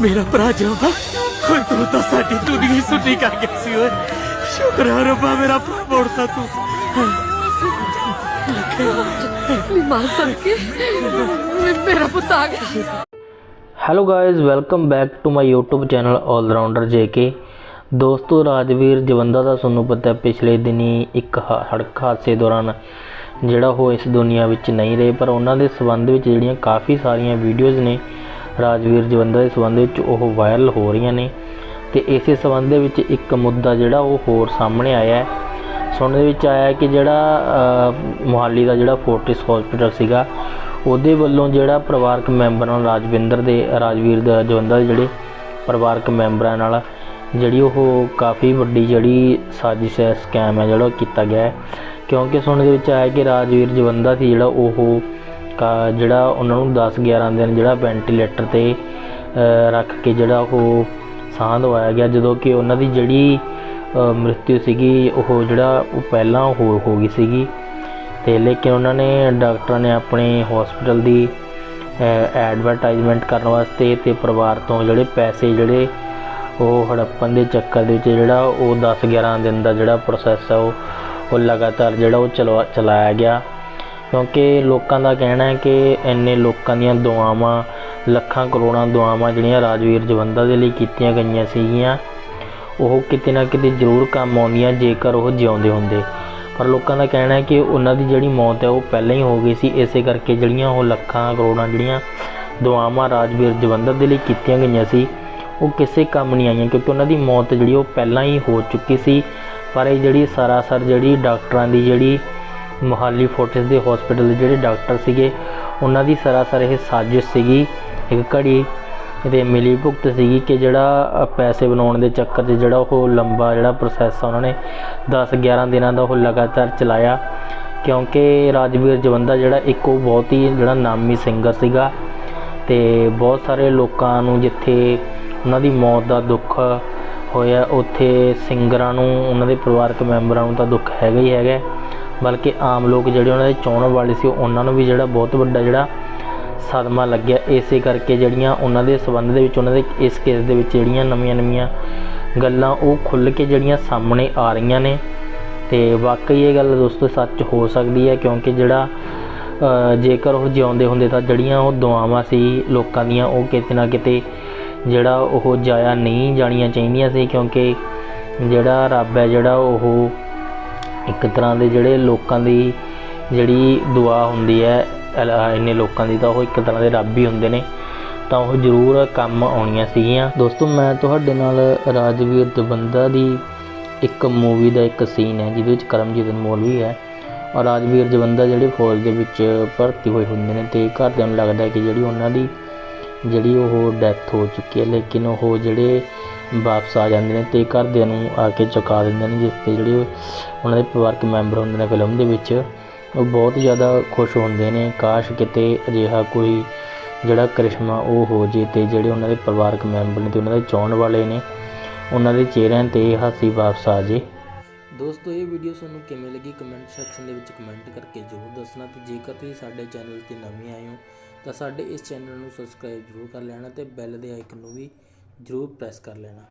ਮੇਰਾ ਭਰਾ ਜਿਉਂਦਾ ਓਏ ਤੂੰ ਤਾਂ ਸਾਡੀ ਦੁਨੀਆ ਹੀ ਸੁੱਟੀ ਕਰ ਗਿਆ ਸੀ ਓਏ। ਸ਼ੁਕਰ ਹੈ ਰੱਬਾ ਮੇਰਾ ਭਰਾ ਮੋੜਤਾ ਤੂੰ। ਮਾਂ ਸਦਕੇ ਮੇਰਾ ਪੁੱਤ ਆ ਗਿਆ। Hello guys welcome back to my YouTube channel allrounder JK ਦੋਸਤੋ ਰਾਜਵੀਰ ਜਵੰਦਾ ਦਾ ਤੁਹਾਨੂੰ ਪਤਾ ਹੈ ਪਿਛਲੇ ਦਿਨੀ ਇੱਕ ਹ- ਸੜਕ ਹਾਦਸੇ ਦੌਰਾਨ ਜਿਹੜਾ ਉਹ ਇਸ ਦੁਨੀਆ ਵਿੱਚ ਨਹੀਂ ਰਹੇ ਪਰ ਉਹਨਾਂ ਦੇ ਸਬੰਧ ਵਿੱਚ ਜਿਹੜੀਆਂ ਕਾਫੀ ਸਾਰੀਆਂ ਵੀਡੀਓਜ਼ ਨੇ ਰਾਜਵੀਰ ਜਵੰਦਾ ਦੇ ਸਬੰਧ ਵਿੱਚ ਉਹ ਵਾਇਰਲ ਹੋ ਰਹੀਆਂ ਨੇ ਤੇ ਇਸੇ ਸਬੰਧ ਦੇ ਵਿੱਚ ਇੱਕ ਮੁੱਦਾ ਜਿਹੜਾ ਉਹ ਹੋਰ ਸਾਹਮਣੇ ਆਇਆ ਹੈ। ਸੁਣਨ ਦੇ ਵਿੱਚ ਆਇਆ ਕਿ ਜਿਹੜਾ ਅ, ਮੁਹਾਲੀ ਦਾ ਜਿਹੜਾ ਫੋਰਟਿਸ ਹਸਪੀਟਲ ਸੀਗਾ ਉਹਦੇ ਵੱਲੋਂ ਜਿਹੜਾ ਪਰਿਵਾਰਕ ਮੈਂਬਰਾਂ ਨਾਲ ਰਾਜਵਿੰਦਰ ਦੇ ਰਾਜਵੀਰ ਦਾ ਜਵੰਦਾ ਦੇ ਜਿਹੜੇ ਪਰਿਵਾਰਕ ਮੈਂਬਰਾਂ ਨਾਲ ਜਿਹੜੀ ਉਹ ਕਾਫੀ ਵੱਡੀ ਜਿਹੜੀ ਸਾਜ਼ਿਸ਼ ਹੈ ਸਕੈਮ ਹੈ ਜਿਹੜਾ ਉਹ ਕੀਤਾ ਗਿਆ ਹੈ। ਕਿਉਂਕਿ ਸੁਣਨ ਦੇ ਵਿੱਚ ਆਇਆ ਕਿ ਰਾਜਵੀਰ ਜਵੰਦਾ ਸੀ ਜਿਹੜਾ ਉਹ ਕਾ- ਜਿਹੜਾ ਉਹਨਾਂ ਨੂੰ 10 11 ਦਿਨ ਜਿਹੜਾ ਵੈਂਟੀਲੇਟਰ ਤੇ ਰੱਖ ਕੇ ਜਿਹੜਾ ਉਹ ਸਾਹ ਦਵਾਇਆ ਗਿਆ ਜਦੋਂ ਕਿ ਉਹਨਾਂ ਦੀ ਜਿਹੜੀ ਅ, ਸੀਗੀ ਉਹ ਜਿਹੜਾ ਉਹ ਪਹਿਲਾਂ ਹੋ ਹੋ ਗਈ ਸੀਗੀ। ਤੇ ਲੇਕਿਨ ਉਹਨਾਂ ਨੇ ਡਾਕਟਰਾਂ ਨੇ ਆਪਣੇ ਹਸਪੀਟਲ ਦੀ ਐਡਵਰਟਾਈਜ਼ਮੈਂਟ ਕਰਨ ਵਾਸਤੇ ਤੇ ਪਰਿਵਾਰ ਤੋਂ ਜਿਹੜੇ ਪੈਸੇ ਜਿਹੜੇ ਉਹ ਹੜੱਪਣ ਦੇ ਚੱਕਰ ਦੇ ਵਿੱਚ ਜਿਹੜਾ ਉਹ 10 11 ਦਿਨ ਦਾ ਜਿਹੜਾ ਪ੍ਰੋਸੈਸ ਆ ਉਹ ਉਹ ਲਗਾਤਾਰ ਜਿਹੜਾ ਉਹ ਚਲਵਾ ਚਲਾਇਆ ਗਿਆ। ਕਿਉਂਕਿ ਲੋਕਾਂ ਦਾ ਕਹਿਣਾ ਹੈ ਕਿ ਇੰਨੇ ਲੋਕਾਂ ਦੀਆਂ ਦੁਆਵਾਂ, ਲੱਖਾਂ ਕਰੋੜਾਂ ਦੁਆਵਾਂ ਜਿਹੜੀਆਂ ਰਾਜਵੀਰ ਜਵੰਦਾ ਦੇ ਲਈ ਕੀਤੀਆਂ ਗਈਆਂ ਸੀਗੀਆਂ, ਉਹ ਕਿਤੇ ਨਾ ਕਿਤੇ ਜ਼ਰੂਰ ਕੰਮ ਆਉਂਦੀਆਂ ਜੇਕਰ ਉਹ ਜਿਉਂਦੇ ਹੁੰਦੇ। ਪਰ ਲੋਕਾਂ ਦਾ ਕਹਿਣਾ ਹੈ ਕਿ ਉਹਨਾਂ ਦੀ ਜਿਹੜੀ ਮੌਤ ਹੈ, ਉਹ ਪਹਿਲਾਂ ਹੀ ਹੋ ਗਈ ਸੀ। ਇਸੇ ਕਰਕੇ ਜਿਹੜੀਆਂ ਉਹ ਲੱਖਾਂ ਕਰੋੜਾਂ ਜਿਹੜੀਆਂ ਦੁਆਵਾਂ ਰਾਜਵੀਰ ਜਵੰਦਰ ਦੇ ਲਈ ਕੀਤੀਆਂ ਗਈਆਂ ਸੀ, ਉਹ ਕਿਸੇ ਕੰਮ ਨਹੀਂ ਆਈਆਂ। ਕਿਉਂਕਿ ਉਹਨਾਂ ਦੀ ਮੌਤ ਜਿਹੜੀ ਉਹ ਪਹਿਲਾਂ ਹੀ ਹੋ ਚੁੱਕੀ ਸੀ। ਪਰ ਇਹ ਜਿਹੜੀ ਸਰਾਸਰ ਜਿਹੜੀ ਡਾਕਟਰਾਂ ਦੀ ਜਿਹੜੀ ਮੋਹਾਲੀ ਫੋਰਟਿਸ ਦੇ ਹਸਪੀਟਲ ਦੇ ਜਿਹੜੇ ਡਾਕਟਰ ਸੀਗੇ, ਉਹਨਾਂ ਦੀ ਸਰਾਸਰ ਇਹ ਸਾਜ਼ਿਸ਼ ਸੀਗੀ, ਇੱਕ ਘੜੀ ਤੇ ਮਿਲੀ ਭੁਗਤ ਸੀਗੀ ਕਿ ਜਿਹੜਾ ਪੈਸੇ ਬਣਾਉਣ ਦੇ ਚੱਕਰ 'ਚ ਜਿਹੜਾ ਉਹ ਲੰਬਾ ਜਿਹੜਾ ਪ੍ਰੋਸੈਸ ਆ ਉਹਨਾਂ ਨੇ 10 11 ਦਿਨਾਂ ਦਾ ਉਹ ਲਗਾਤਾਰ ਚਲਾਇਆ, ਕਿਉਂਕਿ ਰਾਜਵੀਰ ਜਵੰਦਾ ਜਿਹੜਾ ਇੱਕ ਉਹ ਬਹੁਤ ਹੀ ਜਿਹੜਾ ਨਾਮੀ ਸਿੰਗਰ ਸੀਗਾ ਤੇ ਬਹੁਤ ਸਾਰੇ ਲੋਕਾਂ ਨੂੰ ਜਿੱਥੇ ਉਹਨਾਂ ਦੀ ਮੌਤ ਦਾ ਦੁੱਖ ਹੋਇਆ, ਉੱਥੇ ਸਿੰਗਰਾਂ ਨੂੰ, ਉਹਨਾਂ ਦੇ ਪਰਿਵਾਰਕ ਮੈਂਬਰਾਂ ਨੂੰ ਤਾਂ ਦੁੱਖ ਹੈਗਾ ਹੀ ਹੈਗਾ। ਬਲਕਿ ਆਮ ਲੋਕ ਜਿਹੜੇ ਉਹਨਾਂ ਦੇ ਚੋਣ ਵਾਲੇ ਸੀ, ਉਹਨਾਂ ਨੂੰ ਵੀ ਜਿਹੜਾ ਬਹੁਤ ਵੱਡਾ ਜਿਹੜਾ ਸਦਮਾ ਲੱਗਿਆ। ਇਸੇ ਕਰਕੇ ਜਿਹੜੀਆਂ ਉਹਨਾਂ ਦੇ ਸਬੰਧ ਦੇ ਵਿੱਚ, ਉਹਨਾਂ ਦੇ ਇਸ ਕੇਸ ਦੇ ਵਿੱਚ ਜਿਹੜੀਆਂ ਨਵੀਆਂ-ਨਵੀਆਂ ਗੱਲਾਂ, ਉਹ ਖੁੱਲ੍ਹ ਕੇ ਜਿਹੜੀਆਂ ਸਾਹਮਣੇ ਆ ਰਹੀਆਂ ਨੇ। ਤੇ ਵਾਕਈ ਇਹ ਗੱਲ ਦੋਸਤੋ ਸੱਚ ਹੋ ਸਕਦੀ ਹੈ, ਕਿਉਂਕਿ ਜਿਹੜਾ ਜੇਕਰ ਉਹ ਜਿਉਂਦੇ ਹੁੰਦੇ ਤਾਂ ਜਿਹੜੀਆਂ ਉਹ ਦੁਆਵਾਂ ਸੀ ਲੋਕਾਂ ਦੀਆਂ, ਉਹ ਕਿਤੇ ਨਾ ਕਿਤੇ ਜਿਹੜਾ ਉਹ ਜਾਇਆ ਨਹੀਂ ਜਾਣੀਆਂ ਚਾਹੀਦੀਆਂ ਸੀ, ਕਿਉਂਕਿ ਜਿਹੜਾ ਰੱਬ ਹੈ, ਜਿਹੜਾ ਉਹ ਇੱਕ ਤਰ੍ਹਾਂ ਦੇ ਜਿਹੜੇ ਲੋਕਾਂ ਦੀ ਜਿਹੜੀ ਦੁਆ ਹੁੰਦੀ ਹੈ ਇੰਨੇ ਲੋਕਾਂ ਦੀ, ਤਾਂ ਉਹ ਇੱਕ ਤਰ੍ਹਾਂ ਦੇ ਰੱਬ ਹੀ ਹੁੰਦੇ ਨੇ। ਤਾਂ ਉਹ ਜ਼ਰੂਰ ਕੰਮ ਆਉਣੀਆਂ ਸੀਗੀਆਂ। ਦੋਸਤੋ, ਮੈਂ ਤੁਹਾਡੇ ਨਾਲ ਰਾਜਵੀਰ ਦਬੰਦਾ ਦੀ ਇੱਕ ਮੂਵੀ ਦਾ ਇੱਕ ਸੀਨ ਹੈ, ਜਿਹਦੇ ਵਿੱਚ ਕਰਮਜੀਤ ਅਨਮੋਲ ਵੀ ਹੈ। ਔਰ ਰਾਜਵੀਰ ਜਵੰਦਾ ਜਿਹੜੇ ਫੌਜ ਦੇ ਵਿੱਚ ਭਰਤੀ ਹੋਏ ਹੁੰਦੇ ਨੇ, ਤੇ ਘਰਦਿਆਂ ਨੂੰ ਲੱਗਦਾ ਕਿ ਜਿਹੜੀ ਉਹਨਾਂ ਦੀ ਜਿਹੜੀ ਉਹ ਡੈਥ ਹੋ ਚੁੱਕੀ ਹੈ, ਲੇਕਿਨ ਉਹ ਜਿਹੜੇ ਵਾਪਸ ਆ ਜਾਂਦੇ ਨੇ ਤੇ ਘਰਦਿਆਂ ਨੂੰ ਆ ਕੇ ਚੁਕਾ ਦਿੰਦੇ ਨੇ ਜਿਸ ਤੇ ਜਿਹੜੇ ਉਹਨਾਂ ਦੇ ਪਰਿਵਾਰਕ ਮੈਂਬਰ ਹੁੰਦੇ ਨੇ ਫਿਲਮ ਦੇ ਵਿੱਚ, ਉਹ ਬਹੁਤ ਜ਼ਿਆਦਾ ਖੁਸ਼ ਹੁੰਦੇ ਨੇ। ਕਾਸ਼ ਕਿਤੇ ਅਜਿਹਾ ਕੋਈ ਜਿਹੜਾ ਕਰਿਸ਼ਮਾ ਉਹ ਹੋ ਜੇ ਤੇ ਜਿਹੜੇ ਉਹਨਾਂ ਦੇ ਪਰਿਵਾਰਕ ਮੈਂਬਰ ਨੇ ਤੇ ਉਹਨਾਂ ਦੇ ਚਾਹਣ ਵਾਲੇ ਨੇ, ਉਹਨਾਂ ਦੇ ਚਿਹਰਿਆਂ ਤੇ ਹਾਸੀ ਵਾਪਸ ਆ ਜੇ। ਦੋਸਤੋ, ਇਹ ਵੀਡੀਓ ਤੁਹਾਨੂੰ ਕਿਵੇਂ ਲੱਗੀ ਕਮੈਂਟ ਸੈਕਸ਼ਨ ਦੇ ਵਿੱਚ ਕਮੈਂਟ ਕਰਕੇ ਜ਼ਰੂਰ ਦੱਸਣਾ ਤੇ ਜੇਕਰ ਤੁਸੀਂ ਸਾਡੇ ਚੈਨਲ ਤੇ ਨਵੇਂ ਆਏ ਹੋ, ਤਾਂ ਸਾਡੇ ਇਸ ਚੈਨਲ ਨੂੰ ਸਬਸਕ੍ਰਾਈਬ ਜ਼ਰੂਰ ਕਰ ਲੈਣਾ ਤੇ ਬੈਲ ਦੇ ਆਈਕਨ ਨੂੰ ਵੀ ਜ਼ਰੂਰ ਪ੍ਰੈਸ ਕਰ ਲੈਣਾ।